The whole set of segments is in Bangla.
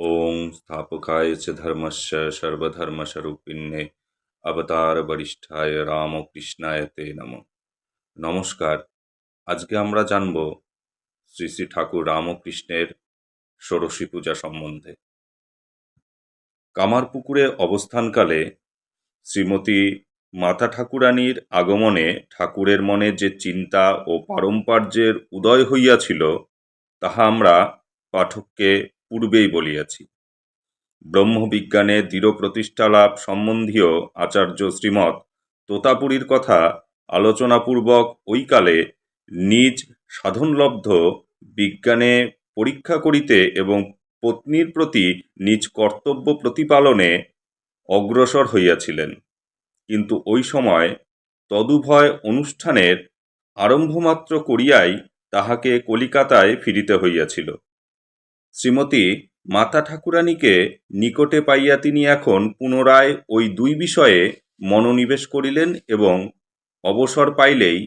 ওম স্থাপকায় চ ধর্মস্য সর্বধর্মস্বরূপিণ্যে অবতার বরিষ্ঠায় রামকৃষ্ণায় তে নম নমস্কার আজকে আমরা জানব শ্রী শ্রী ঠাকুর রামকৃষ্ণের ষোড়শী পূজা সম্বন্ধে। কামারপুকুরে অবস্থানকালে শ্রীমতী মাতা ঠাকুরানীর আগমনে ঠাকুরের মনে যে চিন্তা ও পারম্পার্যের উদয় হইয়াছিল, তাহা আমরা পাঠককে পূর্বেই বলিয়াছি। ব্রহ্মবিজ্ঞানে দৃঢ় প্রতিষ্ঠা লাভ সম্বন্ধীয় আচার্য শ্রীমৎ তোতাপুরীর কথা আলোচনাপূর্বক ওইকালে নিজ সাধনলব্ধ বিজ্ঞানে পরীক্ষা করিতে এবং পত্নীর প্রতি নিজ কর্তব্য প্রতিপালনে অগ্রসর হইয়াছিলেন। কিন্তু ওই সময় তদুভয় অনুষ্ঠানের আরম্ভমাত্র করিয়াই তাহাকে কলিকাতায় ফিরিতে হইয়াছিল। শ্রীমতী মাতা ঠাকুরানীকে নিকটে পাইয়া তিনি এখন পুনরায় ওই দুই বিষয়ে মনোনিবেশ করিলেন এবং অবসর পাইলেই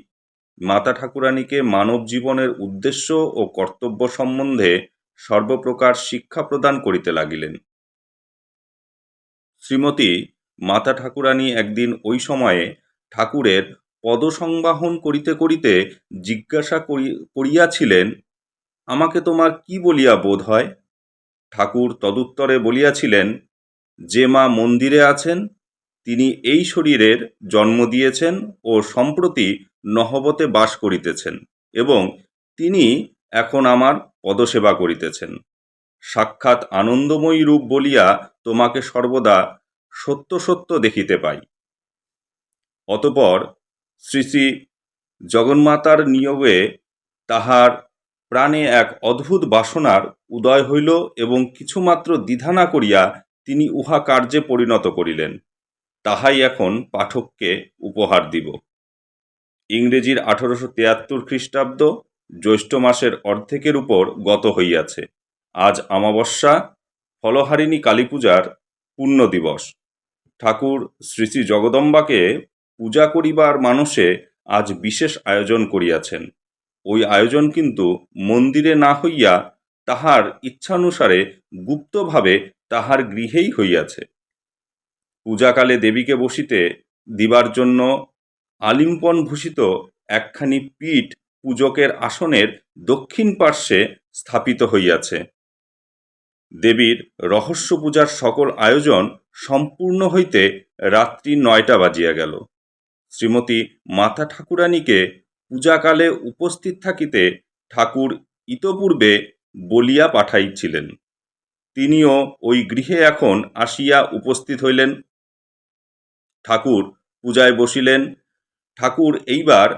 মাতা ঠাকুরানীকে মানব জীবনের উদ্দেশ্য ও কর্তব্য সম্বন্ধে সর্বপ্রকার শিক্ষা প্রদান করিতে লাগিলেন। শ্রীমতী মাতা ঠাকুরানী একদিন ওই সময়ে ঠাকুরের পদসংবাহন করিতে করিতে জিজ্ঞাসা করি, করিয়াছিলেন আমাকে তোমার কি বলিয়া বোধ হয়? ঠাকুর তদুত্তরে বলিয়াছিলেন, যে মা মন্দিরে আছেন, তিনি এই শরীরের জন্ম দিয়েছেন ও সম্প্রতি নহবতে বাস করিতেছেন এবং তিনি এখন আমার পদসেবা করিতেছেন। সাক্ষাৎ আনন্দময়ী রূপ বলিয়া তোমাকে সর্বদা সত্য সত্য দেখিতে পাই। অতপর শ্রী শ্রী জগন্মাতার নিয়োগে তাহার প্রাণে এক অদ্ভুত বাসনার উদয় হইল এবং কিছুমাত্র দ্বিধা না করিয়া তিনি উহা কার্যে পরিণত করিলেন। তাহাই এখন পাঠককে উপহার দিব। ইংরেজির আঠারোশো তিয়াত্তর খ্রিস্টাব্দ জ্যৈষ্ঠ মাসের অর্ধেকের উপর গত হইয়াছে। আজ আমাবস্যা, ফলহারিণী কালী পূজার পুণ্য দিবস। ঠাকুর শ্রী শ্রী জগদম্বাকে পূজা করিবার মানুষে আজ বিশেষ আয়োজন করিয়াছেন। ওই আয়োজন কিন্তু মন্দিরে না হইয়া তাহার ইচ্ছানুসারে গুপ্তভাবে তাহার গৃহেই হইয়াছে। পূজাকালে দেবীকে বসিতে দিবার জন্য আলিম্পন ভূষিত একখানি পীঠ পূজকের আসনের দক্ষিণ পার্শ্বে স্থাপিত হইয়াছে। দেবীর রহস্য পূজার সকল আয়োজন সম্পূর্ণ হইতে রাত্রি নয়টা বাজিয়া গেল। শ্রীমতী মাতা ঠাকুরানীকে পূজাকালে উপস্থিত থাকিতে ঠাকুর ইতপূর্বে বলিয়া পাঠাইছিলেন। তিনিও ওই গৃহে এখন আসিয়া উপস্থিত হইলেন। ঠাকুর পূজায় বসিলেন। ঠাকুর এইবার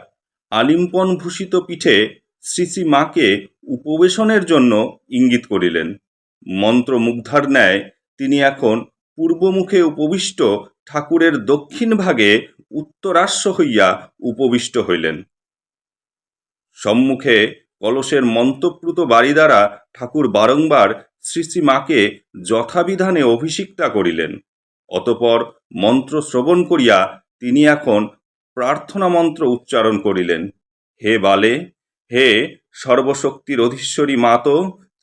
আলিম্পন ভূষিত পিঠে শ্রী শ্রী মাকে উপবেশনের জন্য ইঙ্গিত করিলেন। মন্ত্রমুগ্ধার ন্যায় তিনি এখন পূর্বমুখে উপবিষ্ট ঠাকুরের দক্ষিণ ভাগে উত্তরাশ্ব হইয়া উপবিষ্ট হইলেন। সম্মুখে কলসের মন্তপ্রুত বাড়ি দ্বারা ঠাকুর বারংবার শ্রী শ্রী মাকে যথাবিধানে অভিষিক্তা করিলেন। অতপর মন্ত্র শ্রবণ করিয়া তিনি এখন প্রার্থনা মন্ত্র উচ্চারণ করিলেন। হে বালে, হে সর্বশক্তির অধীশ্বরী মাত,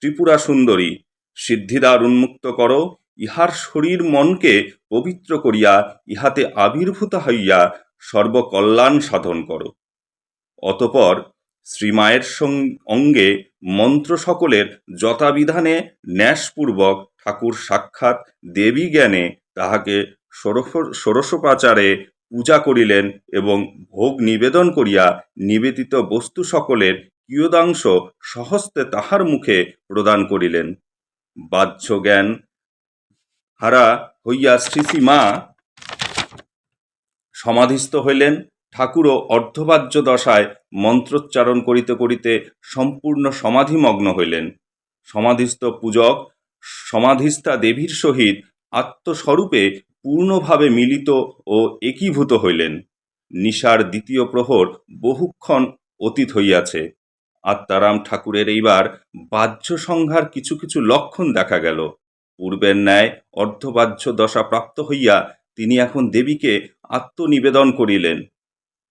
ত্রিপুরা সুন্দরী সিদ্ধিদ্বার উন্মুক্ত করো, ইহার শরীর মনকে পবিত্র করিয়া ইহাতে আবির্ভূত হইয়া সর্বকল্যাণ সাধন করো। অতপর শ্রীমায়ের অঙ্গে মন্ত্র সকলের যথাবিধানে ন্যাসপূর্বক ঠাকুর সাক্ষাৎ দেবী জ্ঞানে তাহাকে ষোড়শোপাচারে পূজা করিলেন এবং ভোগ নিবেদন করিয়া নিবেদিত বস্তু সকলের কিয়দাংশ সহস্তে তাহার মুখে প্রদান করিলেন। বাহ্য জ্ঞান হারা হইয়া শ্রী মা সমাধিস্থ হইলেন। ঠাকুরও অর্ধবাহ্য দশায় মন্ত্রোচ্চারণ করিতে করিতে সম্পূর্ণ সমাধিমগ্ন হইলেন। সমাধিস্থ পূজক সমাধিস্থা দেবীর সহিত আত্মস্বরূপে পূর্ণভাবে মিলিত ও একীভূত হইলেন। নিশার দ্বিতীয় প্রহর বহুক্ষণ অতীত হইয়াছে। আত্মারাম ঠাকুরের এইবার বাহ্য সংহার কিছু কিছু লক্ষণ দেখা গেল। পূর্বের ন্যায় অর্ধবাহ্য দশা প্রাপ্ত হইয়া তিনি এখন দেবীকে আত্মনিবেদন করিলেন।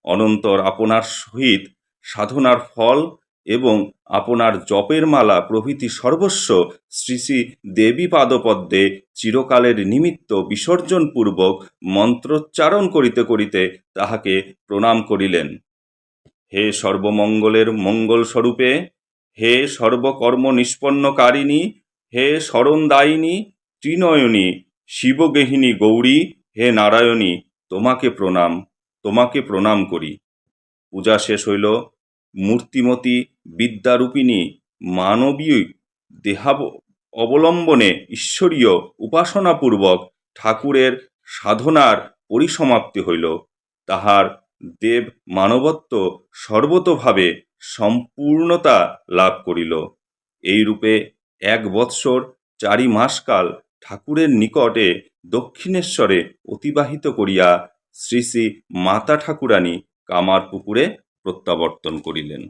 অনন্তর আপনার সহিত সাধনার ফল এবং আপনার জপের মালা প্রভৃতি সর্বস্ব শ্রী শ্রী দেবী পাদপদ্মে চিরকালের নিমিত্ত বিসর্জনপূর্বক মন্ত্রোচ্চারণ করিতে করিতে তাহাকে প্রণাম করিলেন। হে সর্বমঙ্গলের মঙ্গলস্বরূপে, হে সর্বকর্ম নিষ্পন্নকারিণী, হে শরণদায়িনী, ত্রিনয়নী শিবগেহিনী গৌরী, হে নারায়ণী, তোমাকে প্রণাম। তোমাকে প্রণাম করি। পূজা শেষ হইল, মূর্তিমতী বিদ্যারূপিণী মানবীয় দেহাব অবলম্বনে ঈশ্বরীয় উপাসনাপূর্বক ঠাকুরের সাধনার পরিসমাপ্তি হইল। তাহার দেব মানবত্ব সর্বতোভাবে সম্পূর্ণতা লাভ করিল। এইরূপে এক বৎসর চারি মাসকাল ঠাকুরের নিকটে দক্ষিণেশ্বরে অতিবাহিত করিয়া শ্রী শ্রী মাতা ঠাকুরানী কামার পুকুরে প্রত্যাবর্তন করিলেন।